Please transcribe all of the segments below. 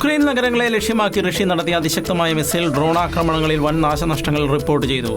Ukraine നഗരങ്ങളെ ലക്ഷ്യമാക്കി Russia നടത്തിയ അതിശക്തമായ മിസൈൽ ഡ്രോൺ ആക്രമണങ്ങളിൽ വൻ നാശനഷ്ടങ്ങൾ റിപ്പോർട്ട് ചെയ്തു.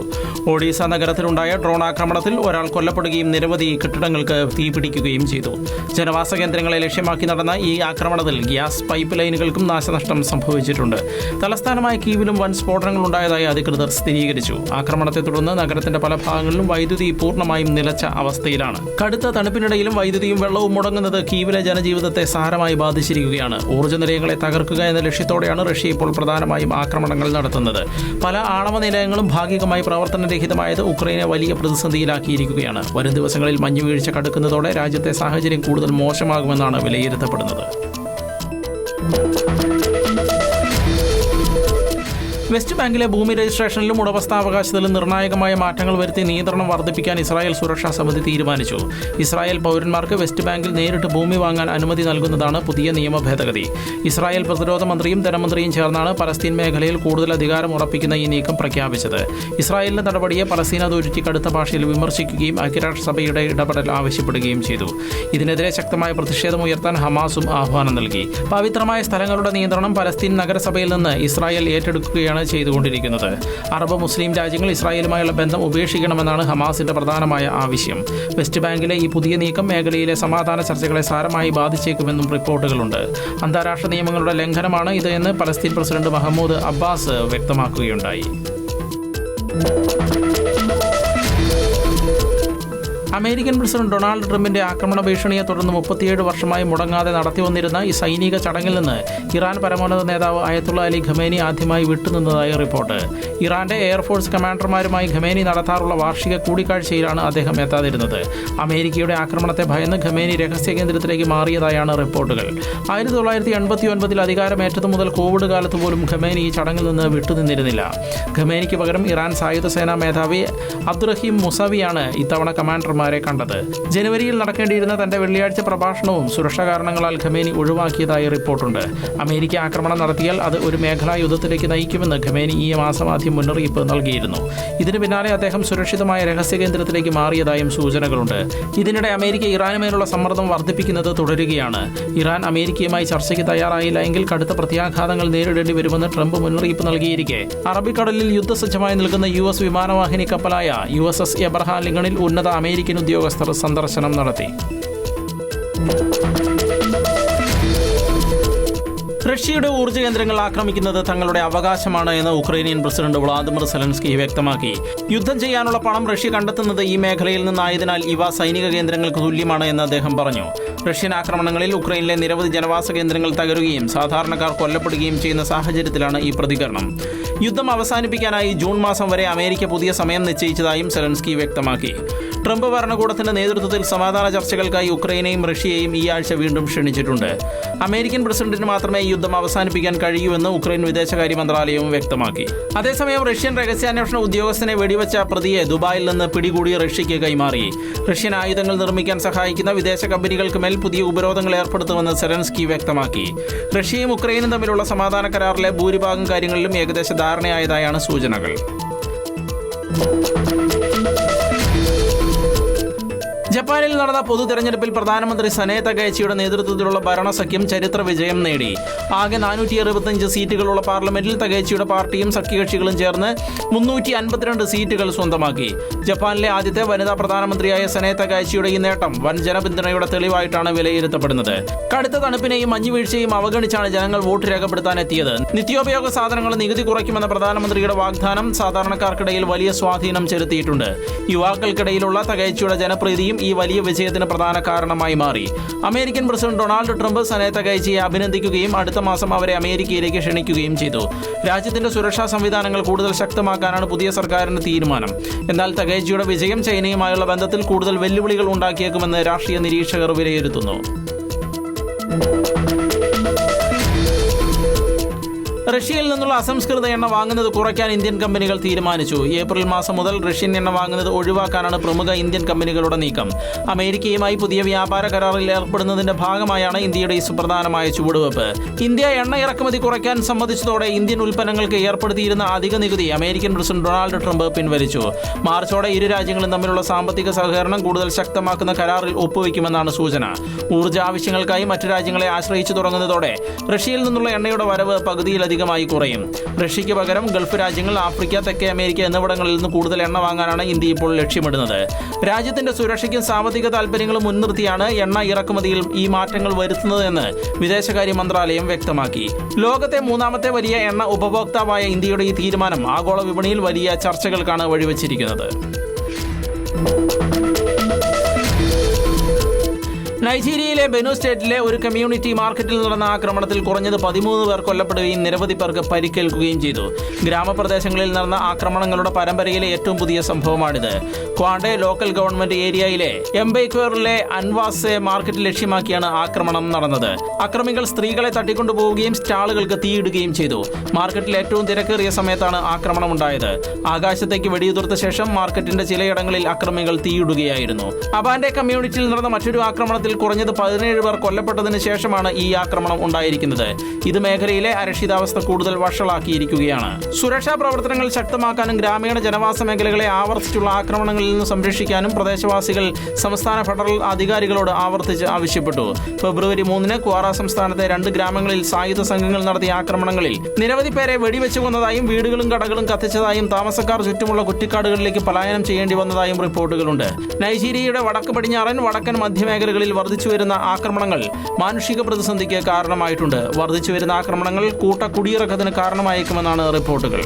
ഒഡീസ നഗരത്തിലുണ്ടായ ഡ്രോൺ ആക്രമണത്തിൽ ഒരാൾ കൊല്ലപ്പെടുകയും നിരവധി കെട്ടിടങ്ങൾക്ക് തീപിടിക്കുകയും ചെയ്തു. ജനവാസ കേന്ദ്രങ്ങളെ ലക്ഷ്യമാക്കി നടന്ന ഈ ആക്രമണത്തിൽ ഗ്യാസ് പൈപ്പ് ലൈനുകൾക്കും നാശനഷ്ടം സംഭവിച്ചിട്ടുണ്ട്. തലസ്ഥാനമായ കീവിലും വൻ സ്ഫോടനങ്ങൾ ഉണ്ടായതായി അധികൃതർ സ്ഥിരീകരിച്ചു. ആക്രമണത്തെ തുടർന്ന് നഗരത്തിന്റെ പല ഭാഗങ്ങളിലും വൈദ്യുതി പൂർണമായും നിലച്ച അവസ്ഥയിലാണ്. കടുത്ത തണുപ്പിനിടയിലും വൈദ്യുതിയും വെള്ളവും മുടങ്ങുന്നത് കീവിലെ ജനജീവിതത്തെ സാരമായി ബാധിച്ചിരിക്കുകയാണ്. ഊർജ നിലയങ്ങളെ തകർക്കുക എന്ന ലക്ഷ്യത്തോടെയാണ് റഷ്യ ഇപ്പോൾ പ്രധാനമായും ആക്രമണങ്ങൾ നടത്തുന്നത്. പല ആണവ നിലയങ്ങളും ഭാഗികമായി പ്രവർത്തനരഹിതമായത് ഉക്രൈനെ വലിയ പ്രതിസന്ധിയിലാക്കിയിരിക്കുകയാണ്. വരും ദിവസങ്ങളിൽ മഞ്ഞുവീഴ്ച കടുക്കുന്നതോടെ രാജ്യത്തെ സാഹചര്യം കൂടുതൽ മോശമാകുമെന്നാണ് വിലയിരുത്തപ്പെടുന്നത്. വെസ്റ്റ് ബാങ്കിലെ ഭൂമി രജിസ്ട്രേഷനിലും ഉടമസ്ഥാവകാശത്തിലും നിർണായകമായ മാറ്റങ്ങൾ വരുത്തി നിയന്ത്രണം വർദ്ധിപ്പിക്കാൻ ഇസ്രായേൽ സുരക്ഷാ സമിതി തീരുമാനിച്ചു. ഇസ്രായേൽ പൗരന്മാർക്ക് വെസ്റ്റ് ബാങ്കിൽ നേരിട്ട് ഭൂമി വാങ്ങാൻ അനുമതി നൽകുന്നതാണ് പുതിയ നിയമ ഭേദഗതി. ഇസ്രായേൽ പ്രതിരോധ മന്ത്രിയും ധനമന്ത്രിയും ചേർന്നാണ് പലസ്തീൻ മേഖലയിൽ കൂടുതൽ അധികാരം ഉറപ്പിക്കുന്ന ഈ നീക്കം പ്രഖ്യാപിച്ചത്. ഇസ്രായേലിന്റെ നടപടിയെ പലസ്തീൻ അതോറിറ്റി കടുത്ത ഭാഷയിൽ വിമർശിക്കുകയും ഐക്യരാഷ്ട്രസഭയുടെ ഇടപെടൽ ആവശ്യപ്പെടുകയും ചെയ്തു. ഇതിനെതിരെ ശക്തമായ പ്രതിഷേധം ഉയർത്താൻ ഹമാസും ആഹ്വാനം നൽകി. പവിത്രമായ സ്ഥലങ്ങളുടെ നിയന്ത്രണം പലസ്തീൻ നഗരസഭയിൽ നിന്ന് ഇസ്രായേൽ ഏറ്റെടുക്കുകയാണ് ചെയ്തുകൊണ്ടിരിക്കുന്നത്. അറബ് മുസ്ലിം രാജ്യങ്ങൾ ഇസ്രായേലുമായുള്ള ബന്ധം ഉപേക്ഷിക്കണമെന്നാണ് ഹമാസിന്റെ പ്രധാനമായ ആവശ്യം. വെസ്റ്റ് ബാങ്കിലെ ഈ പുതിയ നീക്കം മേഖലയിലെ സമാധാന ചർച്ചകളെ സാരമായി ബാധിച്ചേക്കുമെന്നും റിപ്പോർട്ടുകളുണ്ട്. അന്താരാഷ്ട്ര നിയമങ്ങളുടെ ലംഘനമാണ് ഇത് എന്ന് പലസ്തീൻ പ്രസിഡന്റ് മഹമ്മൂദ് അബ്ബാസ് വ്യക്തമാക്കുകയുണ്ടായി. അമേരിക്കൻ പ്രസിഡന്റ് ഡൊണാൾഡ് ട്രംപിന്റെ ആക്രമണ ഭീഷണിയെ തുടർന്ന് മുപ്പത്തിയേഴ് വർഷമായി മുടങ്ങാതെ നടത്തിവന്നിരുന്ന ഈ സൈനിക ചടങ്ങിൽ നിന്ന് ഇറാൻ പരമോന്നത നേതാവ് അയത്തുള്ള അലി ഖമേനി ആദ്യമായി വിട്ടുനിന്നതായി റിപ്പോർട്ട്. ഇറാന്റെ എയർഫോഴ്സ് കമാൻഡർമാരുമായി ഖമേനി നടത്താറുള്ള വാർഷിക കൂടിക്കാഴ്ചയിലാണ് അദ്ദേഹം എത്താതിരുന്നത്. അമേരിക്കയുടെ ആക്രമണത്തെ ഭയന്ന് ഖമേനി രഹസ്യ കേന്ദ്രത്തിലേക്ക് മാറിയതായാണ് റിപ്പോർട്ടുകൾ. ആയിരത്തി തൊള്ളായിരത്തി എൺപത്തി ഒൻപതിൽ അധികാരമേറ്റതു മുതൽ കോവിഡ് കാലത്ത് പോലും ഖമേനി ഈ ചടങ്ങിൽ നിന്ന് വിട്ടുനിന്നിരുന്നില്ല. ഖമേനിക്ക് പകരം ഇറാൻ സായുധ സേനാ മേധാവി അബ്ദുറഹീം മുസവിയാണ് ഇത്തവണ കമാൻഡർമാരെ കണ്ടത്. ജനുവരിയിൽ നടക്കേണ്ടിയിരുന്ന തന്റെ വെള്ളിയാഴ്ച പ്രഭാഷണവും സുരക്ഷാ കാരണങ്ങളാൽ ഖമേനി ഒഴിവാക്കിയതായി റിപ്പോർട്ടുണ്ട്. അമേരിക്ക ആക്രമണം നടത്തിയാൽ അത് ഒരു മേഖലാ യുദ്ധത്തിലേക്ക് നയിക്കുമെന്ന് ഖമേനി ഈ മാസം ആദ്യം മുന്നറിയിപ്പ് നൽകിയിരുന്നു. ഇതിനു പിന്നാലെ അദ്ദേഹം സുരക്ഷിതമായ രഹസ്യ കേന്ദ്രത്തിലേക്ക് മാറിയതായും സൂചനകളുണ്ട്. ഇതിനിടെ അമേരിക്ക ഇറാനുമേലുള്ള സമ്മർദ്ദം വർദ്ധിപ്പിക്കുന്നത് തുടരുകയാണ്. ഇറാൻ അമേരിക്കയുമായി ചർച്ചയ്ക്ക് തയ്യാറായില്ല എങ്കിൽ കടുത്ത പ്രത്യാഘാതങ്ങൾ നേരിടേണ്ടി വരുമെന്ന് ട്രംപ് മുന്നറിയിപ്പ് നൽകിയിരിക്കെ. അറബിക്കടലിൽ യുദ്ധസജ്ജമായി നിൽക്കുന്ന യു എസ് വിമാനവാഹിനി കപ്പലായ യു എസ് എസ് എബ്രഹാം ഉന്നത അമേരിക്കൻ ഉദ്യോഗസ്ഥർ സന്ദർശനം നടത്തി. റഷ്യയുടെ ഊർജ കേന്ദ്രങ്ങൾ ആക്രമിക്കുന്നത് തങ്ങളുടെ അവകാശമാണ് എന്ന് ഉക്രൈനിയൻ പ്രസിഡന്റ് വ്ളാദിമിർ സെലൻസ്കി വ്യക്തമാക്കി. യുദ്ധം ചെയ്യാനുള്ള പണം റഷ്യ കണ്ടെത്തുന്നത് ഈ മേഖലയിൽ നിന്നായതിനാൽ ഇവ സൈനിക കേന്ദ്രങ്ങൾക്ക് തുല്യമാണ് എന്ന് അദ്ദേഹം പറഞ്ഞു. റഷ്യൻ ആക്രമണങ്ങളിൽ ഉക്രൈനിലെ നിരവധി ജനവാസ കേന്ദ്രങ്ങൾ തകരുകയും സാധാരണക്കാർ കൊല്ലപ്പെടുകയും ചെയ്യുന്ന സാഹചര്യത്തിലാണ് ഈ പ്രതികരണം. യുദ്ധം അവസാനിപ്പിക്കാനായി ജൂൺ മാസം വരെ അമേരിക്ക പുതിയ സമയം നിശ്ചയിച്ചതായും സെലൻസ്കി വ്യക്തമാക്കി. ട്രംപ് ഭരണകൂടത്തിന്റെ നേതൃത്വത്തിൽ സമാധാന ചർച്ചകൾക്കായി ഉക്രൈനെയും റഷ്യയെയും ഈ ആഴ്ച വീണ്ടും ക്ഷണിച്ചിട്ടുണ്ട്. അമേരിക്കൻ പ്രസിഡന്റിന് മാത്രമേ യുദ്ധം അവസാനിപ്പിക്കാൻ കഴിയൂവെന്ന് ഉക്രൈൻ വിദേശകാര്യ മന്ത്രാലയവും വ്യക്തമാക്കി. അതേസമയം റഷ്യൻ രഹസ്യാന്വേഷണ ഉദ്യോഗസ്ഥനെ വെടിവെച്ച പ്രതിയെ ദുബായിൽ നിന്ന് പിടികൂടി റഷ്യയ്ക്ക് കൈമാറി. റഷ്യൻ ആയുധങ്ങൾ നിർമ്മിക്കാൻ സഹായിക്കുന്ന വിദേശ കമ്പനികൾക്ക് മേൽ പുതിയ ഉപരോധങ്ങൾ ഏർപ്പെടുത്തുമെന്ന് സെലൻസ്കി വ്യക്തമാക്കി. റഷ്യയും ഉക്രൈനും തമ്മിലുള്ള സമാധാന കരാറിലെ ഭൂരിഭാഗം കാര്യങ്ങളിലും ഏകദേശ ധാരണയായതായാണ് സൂചനകൾ. ജപ്പാനിൽ നടന്ന പൊതു തെരഞ്ഞെടുപ്പിൽ പ്രധാനമന്ത്രി സനേ തകയച്ചിയുടെ നേതൃത്വത്തിലുള്ള ഭരണസഖ്യം ചരിത്ര വിജയം നേടി. ആകെ നാനൂറ്റി അറുപത്തഞ്ച് സീറ്റുകളുള്ള പാർലമെന്റിൽ തകേച്ചിയുടെ പാർട്ടിയും സഖ്യകക്ഷികളും ചേർന്ന് മുന്നൂറ്റി അൻപത്തിരണ്ട് സീറ്റുകൾ സ്വന്തമാക്കി. ജപ്പാനിലെ ആദ്യത്തെ വനിതാ പ്രധാനമന്ത്രിയായ സനേ തകയച്ചിയുടെ ഈ നേട്ടം വൻ ജനപിന്തുണയുടെ തെളിവായിട്ടാണ് വിലയിരുത്തപ്പെടുന്നത്. കടുത്ത തണുപ്പിനെയും മഞ്ഞുവീഴ്ചയും അവഗണിച്ചാണ് ജനങ്ങൾ വോട്ട് രേഖപ്പെടുത്താൻ എത്തിയത് നിത്യോപയോഗ സാധനങ്ങൾ നികുതി കുറയ്ക്കുമെന്ന പ്രധാനമന്ത്രിയുടെ വാഗ്ദാനം സാധാരണക്കാർക്കിടയിൽ വലിയ സ്വാധീനം ചെലുത്തിയിട്ടുണ്ട്. യുവാക്കൾക്കിടയിലുള്ള തകേച്ചിയുടെ ജനപ്രീതിയും ഈ വലിയ വിജയത്തിന് പ്രധാന കാരണമായി മാറി. American president Donald Trump Sanae കയച്ചിയെ അഭിനന്ദിക്കുകയും അടുത്ത മാസം അവരെ അമേരിക്കയിലേക്ക് ക്ഷണിക്കുകയും ചെയ്തു. രാജ്യത്തിന്റെ സുരക്ഷാ സംവിധാനങ്ങൾ കൂടുതൽ ശക്തമാക്കാനാണ് പുതിയ സർക്കാരിന്റെ തീരുമാനം. എന്നാൽ തകേജിയുടെ വിജയം ചൈനയുമായുള്ള ബന്ധത്തിൽ കൂടുതൽ വെല്ലുവിളികൾ ഉണ്ടാക്കിയേക്കുമെന്ന് രാഷ്ട്രീയ നിരീക്ഷകർ വിലയിരുത്തുന്നു. റഷ്യയിൽ നിന്നുള്ള അസംസ്കൃത എണ്ണ വാങ്ങുന്നത് കുറയ്ക്കാൻ ഇന്ത്യൻ കമ്പനികൾ തീരുമാനിച്ചു. ഏപ്രിൽ മാസം മുതൽ റഷ്യൻ എണ്ണ വാങ്ങുന്നത് ഒഴിവാക്കാനാണ് പ്രമുഖ ഇന്ത്യൻ കമ്പനികളുടെ നീക്കം. അമേരിക്കയുമായി പുതിയ വ്യാപാര കരാറിൽ ഏർപ്പെടുന്നതിന്റെ ഭാഗമായാണ് ഇന്ത്യയുടെ ഈ സുപ്രധാനമായ ചുവടുവെപ്പ്. ഇന്ത്യ എണ്ണ ഇറക്കുമതി കുറയ്ക്കാൻ സമ്മതിച്ചതോടെ ഇന്ത്യൻ ഉൽപ്പന്നങ്ങൾക്ക് ഏർപ്പെടുത്തിയിരുന്ന അധിക നികുതി അമേരിക്കൻ പ്രസിഡന്റ് ഡൊണാൾഡ് ട്രംപ് പിൻവലിച്ചു. മാർച്ചോടെ ഇരു രാജ്യങ്ങളും തമ്മിലുള്ള സാമ്പത്തിക സഹകരണം കൂടുതൽ ശക്തമാക്കുന്ന കരാറിൽ ഒപ്പുവെക്കുമെന്നാണ് സൂചന. ഊർജ ആവശ്യങ്ങൾക്കായി മറ്റു രാജ്യങ്ങളെ ആശ്രയിച്ചു തുടങ്ങുന്നതോടെ റഷ്യയിൽ നിന്നുള്ള എണ്ണയുടെ വരവ് പകുതിയിലധികമായി കുറയും. റഷ്യയ്ക്ക് പകരം ഗൾഫ് രാജ്യങ്ങൾ ആഫ്രിക്ക തെക്കേ അമേരിക്ക എന്നിവിടങ്ങളിൽ നിന്ന് കൂടുതൽ എണ്ണ വാങ്ങാനാണ് ഇന്ത്യ ഇപ്പോൾ ലക്ഷ്യമിടുന്നത്. രാജ്യത്തിന്റെ സുരക്ഷയ്ക്കും സാമ്പത്തിക താൽപ്പര്യങ്ങളും മുൻനിർത്തിയാണ് എണ്ണ ഇറക്കുമതിയിൽ ഈ മാറ്റങ്ങൾ വരുത്തുന്നതെന്ന് വിദേശകാര്യ മന്ത്രാലയം വ്യക്തമാക്കി. ലോകത്തെ മൂന്നാമത്തെ വലിയ എണ്ണ ഉപഭോക്താവായ ഇന്ത്യയുടെ ഈ തീരുമാനം ആഗോള വിപണിയിൽ വലിയ ചർച്ചകൾക്കാണ് വഴിവെച്ചിരിക്കുന്നത്. നൈജീരിയയിലെ ബെനു സ്റ്റേറ്റിലെ ഒരു കമ്മ്യൂണിറ്റി മാർക്കറ്റിൽ നടന്ന ആക്രമണത്തിൽ കുറഞ്ഞത് പതിമൂന്ന് പേർ കൊല്ലപ്പെടുകയും നിരവധി പേർക്ക് പരിക്കേൽക്കുകയും ചെയ്തു. ഗ്രാമപ്രദേശങ്ങളിൽ നടന്ന ആക്രമണങ്ങളുടെ പരമ്പരയിലെ ഏറ്റവും പുതിയ സംഭവമാണിത്. ക്വാണ്ടെ ലോക്കൽ ഗവൺമെന്റ് ഏരിയയിലെ എംബൈക്വറിലെ അൻവാസെ മാർക്കറ്റ് ലക്ഷ്യമാക്കിയാണ് ആക്രമണം നടന്നത്. അക്രമികൾ സ്ത്രീകളെ തട്ടിക്കൊണ്ടുപോവുകയും സ്റ്റാളുകൾക്ക് തീയിടുകയും ചെയ്തു. മാർക്കറ്റിൽ ഏറ്റവും തിരക്കേറിയ സമയത്താണ് ആക്രമണം ഉണ്ടായത്. ആകാശത്തേക്ക് വെടിയുതിർത്ത ശേഷം മാർക്കറ്റിന്റെ ചിലയിടങ്ങളിൽ അക്രമികൾ തീയിടുകയായിരുന്നു. അബാന്റെ കമ്മ്യൂണിറ്റിയിൽ നടന്ന മറ്റൊരു ആക്രമണത്തിൽ കുറഞ്ഞത് പതിനേഴ് പേർ കൊല്ലപ്പെട്ടതിന് ശേഷമാണ് ഈ ആക്രമണം ഉണ്ടായിരിക്കുന്നത്. ഇത് മേഖലയിലെ അരക്ഷിതാവസ്ഥ കൂടുതൽ വഷളാക്കിയിരിക്കുകയാണ്. സുരക്ഷാ പ്രവർത്തനങ്ങൾ ശക്തമാക്കാനും ഗ്രാമീണ ജനവാസ മേഖലകളെ ആവർത്തിച്ചുള്ള ആക്രമണങ്ങളിൽ നിന്ന് സംരക്ഷിക്കാനും പ്രദേശവാസികൾ സംസ്ഥാന ഫെഡറൽ അധികാരികളോട് ആവർത്തിച്ച് ആവശ്യപ്പെട്ടു. ഫെബ്രുവരി മൂന്നിന് ക്വാറ സംസ്ഥാനത്തെ രണ്ട് ഗ്രാമങ്ങളിൽ സായുധ സംഘങ്ങൾ നടത്തിയ ആക്രമണങ്ങളിൽ നിരവധി പേരെ വെടിവെച്ചു കൊന്നതായും വീടുകളും കടകളും കത്തിച്ചതായും താമസക്കാർ ചുറ്റുമുള്ള കുറ്റിക്കാടുകളിലേക്ക് പലായനം ചെയ്യേണ്ടി വന്നതായും റിപ്പോർട്ടുകളുണ്ട്. നൈജീരിയയുടെ വടക്ക് പടിഞ്ഞാറൻ വടക്കൻ മധ്യമേഖലകളിൽ വരുന്ന ആക്രമണങ്ങൾ മാനുഷിക പ്രതിസന്ധിക്ക് കാരണമായിട്ടുണ്ട്. വർദ്ധിച്ചുവരുന്ന ആക്രമണങ്ങൾ കൂട്ട കുടിയിറക്കത്തിന് കാരണമായേക്കുമെന്നാണ് റിപ്പോർട്ടുകൾ.